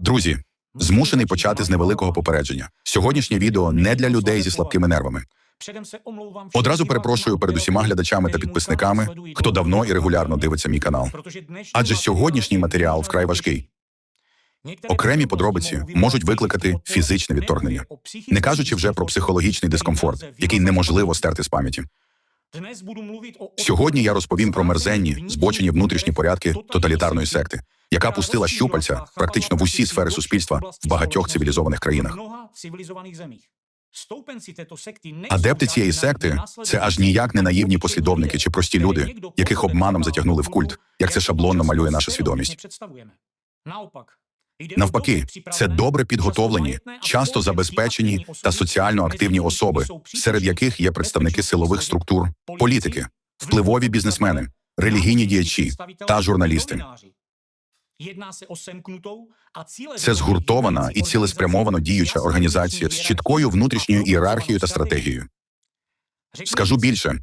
Друзі, змушений почати з невеликого попередження. Сьогоднішнє відео не для людей зі слабкими нервами. Одразу перепрошую перед усіма глядачами та підписниками, хто давно і регулярно дивиться мій канал. Адже сьогоднішній матеріал вкрай важкий. Окремі подробиці можуть викликати фізичне відторгнення, не кажучи вже про психологічний дискомфорт, який неможливо стерти з пам'яті. Сьогодні я розповім про мерзенні, збочені внутрішні порядки тоталітарної секти, яка пустила щупальця практично в усі сфери суспільства в багатьох цивілізованих країнах. Адепти цієї секти це аж ніяк не наївні послідовники чи прості люди, яких обманом затягнули в культ, як це шаблонно малює наша свідомість. Навпаки, це добре підготовлені, часто забезпечені та соціально активні особи, серед яких є представники силових структур, політики, впливові бізнесмени, релігійні діячі та журналісти. Це згуртована і цілеспрямовано діюча організація з чіткою внутрішньою ієрархією та стратегією. Скажу більше,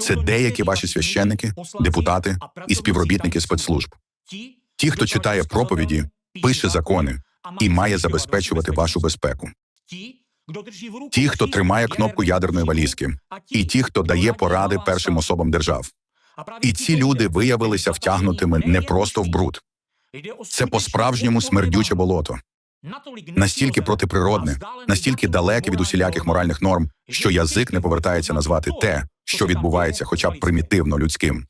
це деякі ваші священники, депутати і співробітники спецслужб. Ті, хто читає проповіді, пише закони і має забезпечувати вашу безпеку. Ті, хто тримає кнопку ядерної валізки, і ті, хто дає поради першим особам держав. І ці люди виявилися втягнутими не просто в бруд. Це по-справжньому смердюче болото, настільки протиприродне, настільки далеке від усіляких моральних норм, що язик не повертається назвати те, що відбувається, хоча б примітивно людським.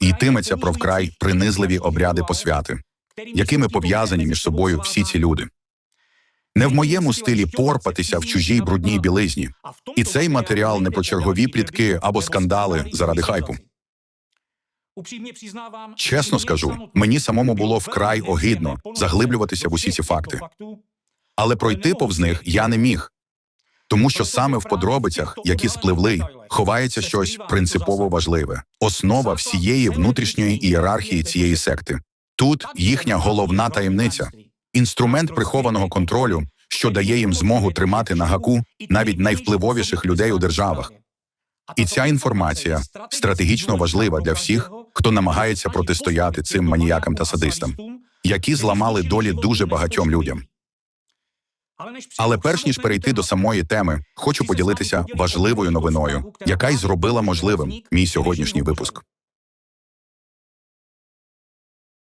Йтиметься про вкрай принизливі обряди посвяти, якими пов'язані між собою всі ці люди. Не в моєму стилі порпатися в чужій брудній білизні, і цей матеріал не про чергові плітки або скандали заради хайпу. Чесно скажу, мені самому було вкрай огидно заглиблюватися в усі ці факти, але пройти повз них я не міг, тому що саме в подробицях, які спливли, ховається щось принципово важливе, основа всієї внутрішньої ієрархії цієї секти. Тут їхня головна таємниця, інструмент прихованого контролю, що дає їм змогу тримати на гаку навіть найвпливовіших людей у державах. І ця інформація стратегічно важлива для всіх, хто намагається протистояти цим маніякам та садистам, які зламали долі дуже багатьом людям. Але перш ніж перейти до самої теми, хочу поділитися важливою новиною, яка й зробила можливим мій сьогоднішній випуск.